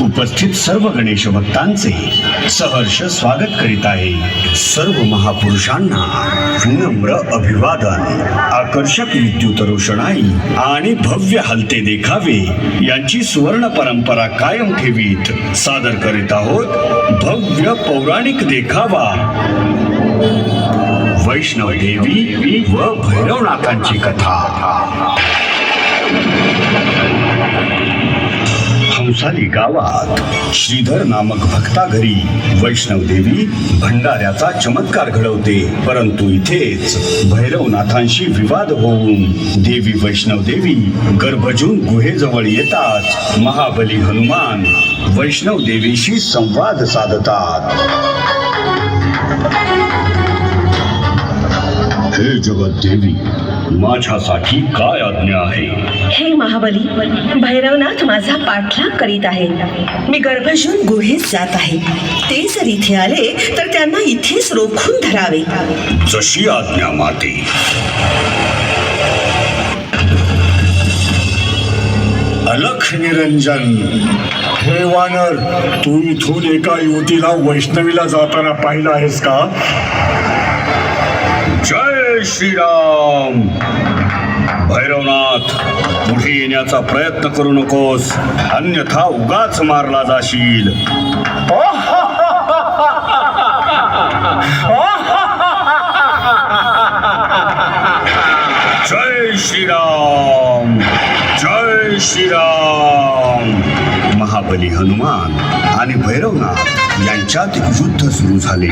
उपस्थित सर्व गणेश भक्तांचे सहर्ष स्वागत करीत आहे. सर्व महापुरुषांना विनम्र अभिवादन. आकर्षक विद्युत रोषणाई आणि भव्य हलते देखावे यांची सुवर्ण परंपरा कायम ठेवीत. सादर करीत आहोत भव्य पौराणिक देखावा. वैष्णव देवी व भैरवनाथांची कथा. हंसाली गावात. श्रीधर नामक भक्ता घरी वैष्णव देवी भंडाऱ्याचा चमत्कार घडवते. परंतु इथेच भैरवनाथांशी विवाद होऊन देवी वैष्णव देवी गर्भजून गुहेजवळ येताच महाबली हनुमान वैष्णव देवीशी संवाद साधतात. हे जगत देवी माझ्यासाठी काय आज्ञा आहे? हे महाबली भैरवनाथ माझा पाठलाग करीत आहे. मी गर्भजून गुहेत जात आहे. ते जर इथे आले तर त्यांना इथेच रोखून धरावे. जशी आज्ञा माते अलख निरंजन हे वानर तू इथून एका युवतीला वैष्णवीला जाताना पाहिलं आहेस का? जय श्रीराम. भैरवनाथ पुढे येण्याचा प्रयत्न करू नकोस. अन्यथा उगाच मारला जाशील. जय श्रीराम. जय श्रीराम. महाबली हनुमान आणि भैरवनाथ यांच्यात युद्ध सुरू झाले.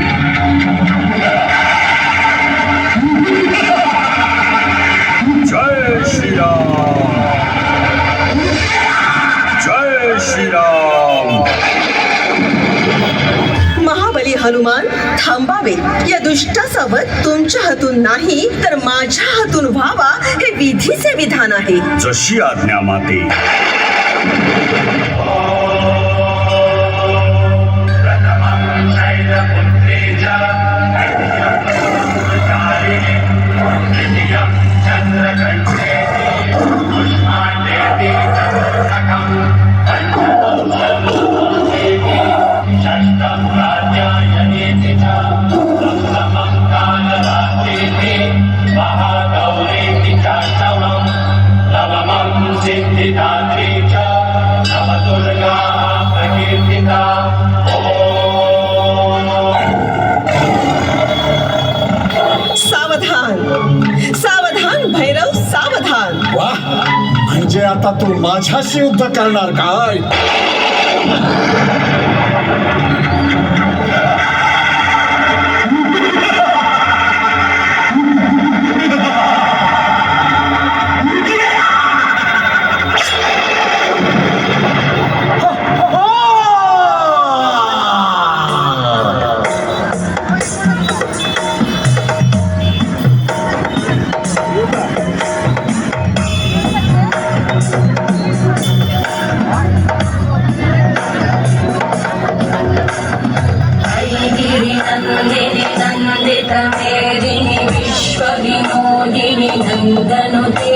जय श्रीराम। जय श्रीराम। महाबली हनुमान थांबावे. या दुष्टाचा वध तुमच्या हातून नाही तर माझ्या हातून व्हावा हे विधीचे विधान आहे. जशी आज्ञा माते. म्हणजे आता तू माझ्याशी युद्ध करणार काय? विश्वविनोदिनि नन्दनुते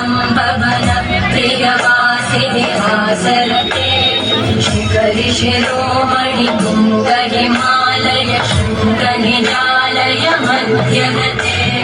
शिरोहणिमालय मध्यगते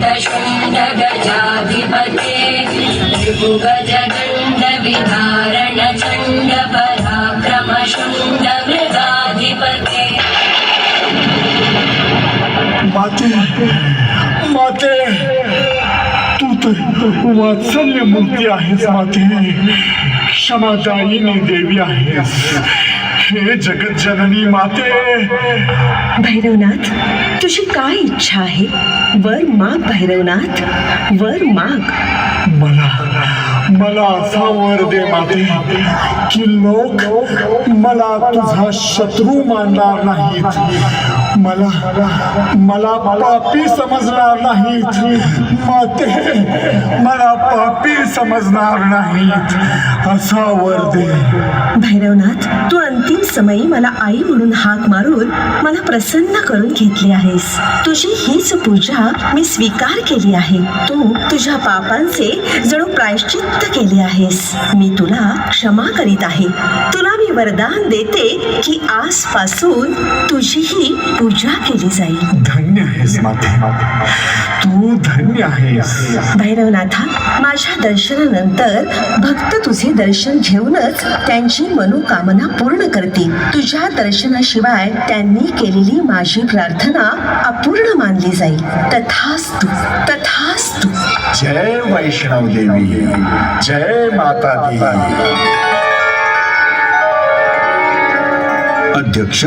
विखण्डितरुण्डविखण्डितशुण्डगजाधिपते त्रिभुगजगण्डविधारण चण्ड पराक्रम शृण्डमृगाधिपते माते माते तू तर वात्सल्य मूर्ती आहेस माते क्षमादायिनी देवी आहेस। हे जगत जननी माते. भैरवनाथ तुझी काय इच्छा आहे? वर माग भैरवनाथ. वर माग. मला मला असा वर दे माते की लोक मला तुझा शत्रू मानणार नाहीत. मला मला पापी समजणार नाहीत. माते मला पापी समजणार नाहीत असा वर दे. भैरवनाथ तू अंतिम समयी मला आई म्हणून हाक मारून मला प्रसन्न करून घेतली आहेस. तुझी हीच पूजा मी स्वीकार केली आहे. तू तुझ्या पापांचे जणू प्रायश्चित्त केले आहेस. मी तुला क्षमा करीत आहे. तुला मी वरदान देते की आजपासून तुझीही पूजा केली जाईल. धन्य आहेस माते. तू धन्य आहेस. भैरवनाथा माझ्या दर्शनानंतर भक्त तुझे दर्शन घेऊनच त्यांची मनोकामना पूर्ण करतील. तुझ्या दर्शनाशिवाय त्यांनी केलेली माझी प्रार्थना अपूर्ण मानली जाईल. तथास्तु तथास्तु. जय वैष्णव देवी जय माता दी. अध्यक्ष